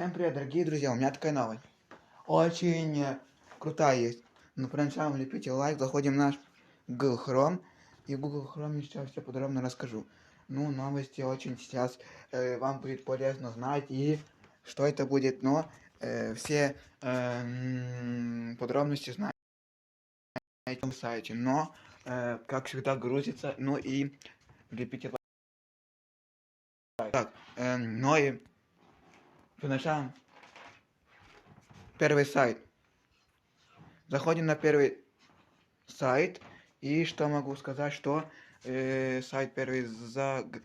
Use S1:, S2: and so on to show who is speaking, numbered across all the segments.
S1: Всем привет, дорогие друзья, у меня такая новость. Очень э, крутая есть. Но прежде начала лепите лайк, заходим в наш Google Chrome. И в Google Chrome сейчас все подробно расскажу. Ну, новости очень сейчас э, вам будет полезно знать и что это будет, но э, все э, подробности знаете на этом сайте. Но, э, как всегда, грузится, ну и лепите лайк. Так, э, ну и Начало. Первый сайт. Заходим на первый сайт. И что могу сказать, что э, сайт первый за... г-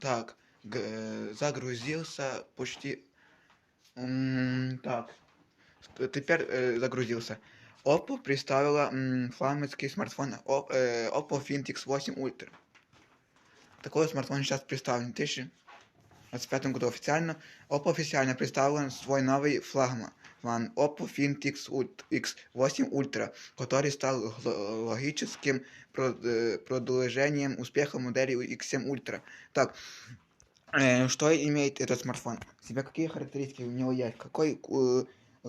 S1: так, г- загрузился почти... м, так, теперь э, загрузился. Oppo представила м, флагманский смартфон э, Oppo Find X8 Ultra. Такой смартфон сейчас представлен. 2025 году официально Oppo официально представил свой новый флагман Oppo Find X Ult- X8 Ultra, который стал логическим э, продолжением успеха модели X7 Ultra. Так, э, что имеет этот смартфон? В себе какие характеристики у него есть? Какой, э,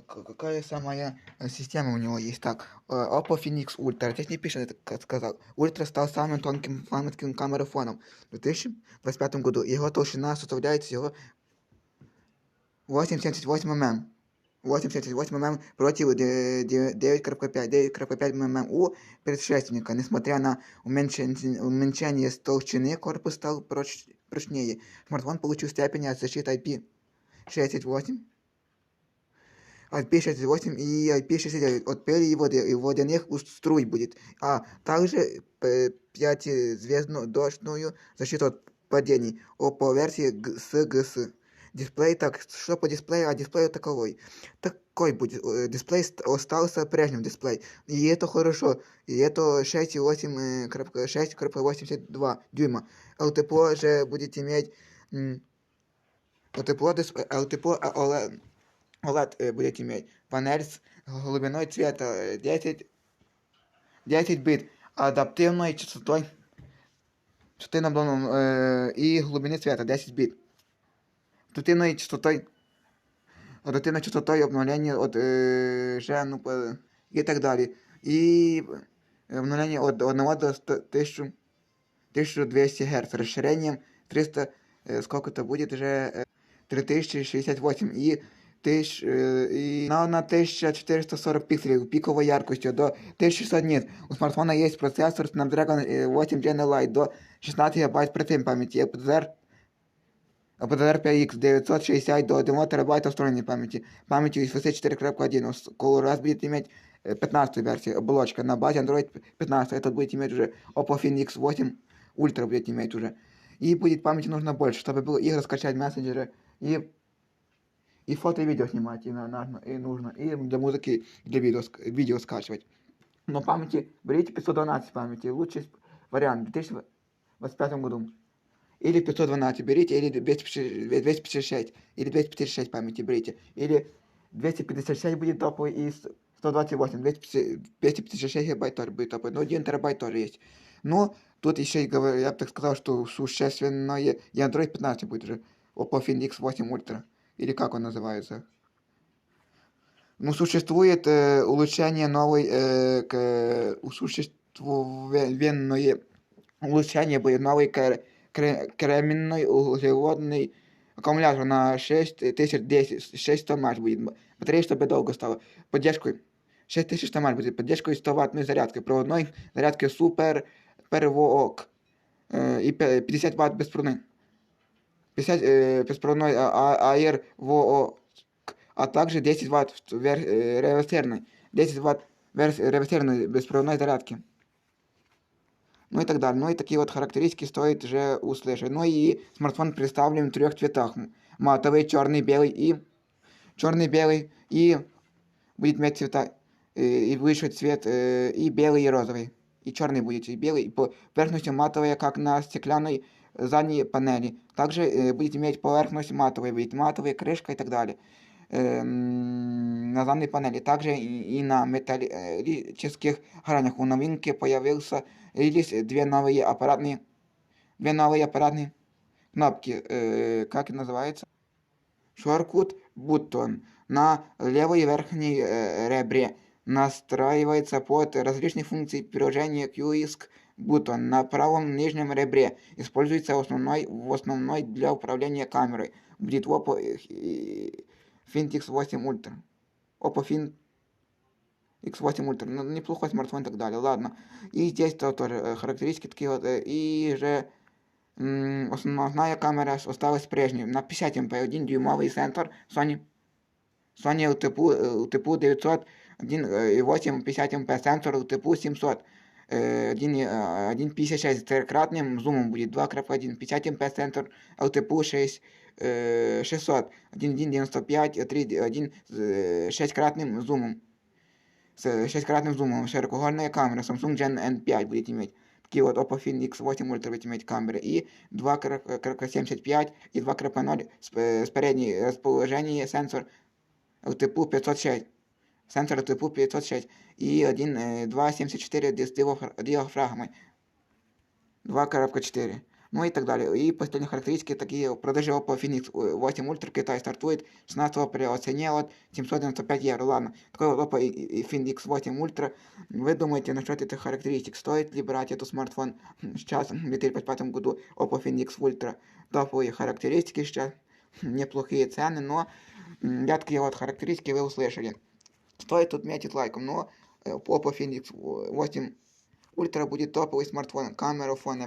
S1: какая самая э, система у него есть? Так, э, Oppo Phoenix Ultra. Здесь не пишет, это как сказал. Ультра стал самым тонким флагманским камерафоном в 2025 году. Его толщина составляет всего 8,78 мм. 8,78 мм против де- де- 9,5 9,5 мм у предшественника. Несмотря на уменьшение, уменьшение толщины, корпус стал проч- прочнее. Смартфон получил степень от защиты IP68, IP68 и IP69 от пыли и водяных струй будет, а также п- пятизвездную защиту от падений по версии SGS. Дисплей, так, что по дисплею, а дисплей таковой. Такой будет, э, дисплей ст- остался прежним дисплей. И это хорошо. И это 6,8, э, 6,82 дюйма. LTPO же будет иметь дисп- LTPO а, OLED, OLED э, будет иметь. Панель с глубиной цвета э, 10, 10 бит, адаптивной частотой, частоты наблюденным, э, и глубины цвета 10 бит. Адаптивной частотой, адаптивной частотой обновления от э, же, ну, по- и так далее. И обновление от 1 до 100, 1000, 1200 Гц, расширением 300, э, сколько это будет уже, э, 3068 и, тысяч, э, и на, на 1440 пикселей пиковой яркостью до 1600 нит. У смартфона есть процессор Snapdragon э, 8 Gen Lite до 16 ГБ оперативной памяти, LPDDR LPDDR5X 960 до 1 ТБ встроенной памяти. Памятью UFC 4.1. ColorOS будет иметь э, 15 версия оболочка на базе Android 15. Этот будет иметь уже Oppo Find X8 Ultra будет иметь уже. И будет памяти нужно больше, чтобы было игры скачать, мессенджеры и и фото и видео снимать и, на, и нужно, и для музыки, для видео, видео скачивать. Но памяти, берите 512 памяти, лучший вариант в 2025 году. Или 512 берите, или 256, 256 или 256 памяти берите. Или 256 будет топовый и с- 128, 250 256 гигабайт тоже будет топовый, но 1 терабайт тоже есть. Но тут еще, я бы так сказал, что существенное, и Android 15 будет уже, Oppo Find X8 Ultra, или как он называется. Ну, существует э, улучшение новой, э, к, существующее улучшение будет новый кре- кре- кременный углеводный аккумулятор на 6010, 600 мАч будет. Батарея, чтобы долго стало. Поддержку 6000 мАч будет. Поддержку 100 ваттной зарядкой. Проводной зарядки супер первоок. Э, и пе- 50 ватт беспроводной. 50 э, беспроводной а- а- AR ВООК, а также 10 ватт в вер- э, реверсивной. 10 ватт верс- реверсивной беспроводной зарядки. Ну и так далее. Ну и такие вот характеристики стоит уже услышать. Ну и смартфон представлен в трех цветах. М- Матовый, черный, белый и черный, белый и будет иметь цвета э, и выше цвет э, и белый, и розовый. И черный будет, и белый, и по поверхности матовая, как на стеклянной задней панели. Также э, будет иметь поверхность матовая, будет матовая крышка и так далее. Эм, на задней панели. Также и, и на металлических гранях у новинки появился релиз две новые аппаратные две новые аппаратные кнопки. Э, как называется? Shortcut бутон на левой верхней э, ребре настраивается под различные функции приложения QISC бутон на правом нижнем ребре. Используется основной, в основной для управления камерой. Будет Oppo Find X8 Ultra. Oppo Find X8 Ultra. Ну, неплохой смартфон и так далее. Ладно. И здесь тоже э, характеристики такие вот. Э, и же основная камера осталась прежней. На 50 мп 1 дюймовый сенсор Sony Sony LTPO, LTPO 900 1,8 50 мп сенсор LTPO 700 1,56 з трикратним зумом буде 2.1 50 мп сенсор LTPO 6 600 1,95 3, 1 з 6-кратным зумом. С 6-кратным зумом. Широкогольная камера Samsung Gen N5 будет иметь. Такие вот Oppo Find X8 Ultra будет иметь камеры. И 2.75 и 2.0 с передней расположения сенсор LTPO 506. Сенсор LTPO 506 и 2.74 с диафрагмой. 2.4. Ну и так далее. И последние характеристики такие. Продажи Oppo Phoenix 8 Ultra Китай стартует 16 апреля. Цене от 795 евро. Ладно. Такой Oppo Phoenix 8 Ultra. Вы думаете насчет этих характеристик? Стоит ли брать этот смартфон сейчас, в 2025 году? Oppo Phoenix Ultra. Топовые характеристики сейчас. Неплохие цены, но такие вот характеристики вы услышали. Стоит отметить лайком, но Oppo Phoenix 8 Ultra будет топовый смартфон, камера фона